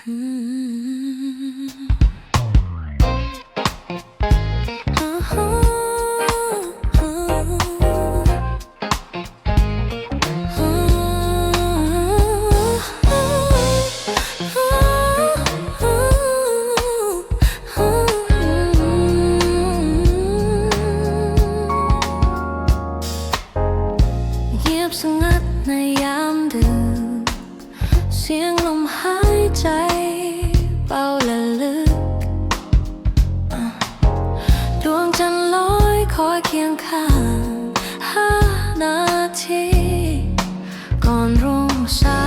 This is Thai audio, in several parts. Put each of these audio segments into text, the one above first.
เงียบสงัดในยามดึกเสียงลมหายใจ อยคอยเคียงข้างห้านาที ก่อนรุ่งสา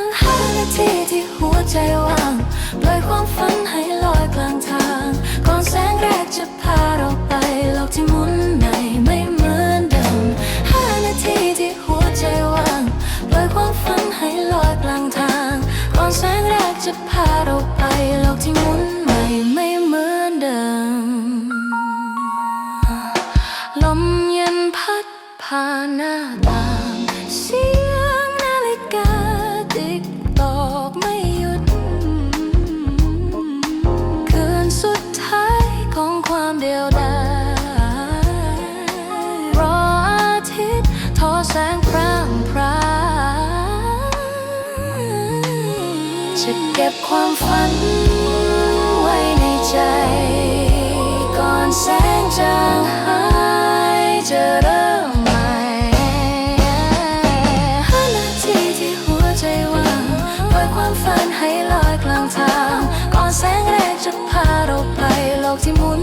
งห้านาทีที่หัวใจว่างปล่อยความฝันให้ลอยกลางทาง ก่อนแสงแรกจะพาเราไปโลกที่หมุนในไม่เหมือนเดิมห้านาทีที่หัวใจว่างปล่อยความฝันให้ลอยกลางทาง ก่อนแสงแรกจะพาเราไปโลกที่หมุนใหม่ไม่ พัดผ่านหน้าต่างเสียงนาฬิกาติ๊กตอกไม่หยุดคืนสุดท้ายของความเดียวดายรออาทิตย์ทอแสงพร่างพรายจะเก็บความฝัน อยความฝันให้ลอยกลางทาง ก่อนแสงแรกจะพาเราไปโลกที่หมุน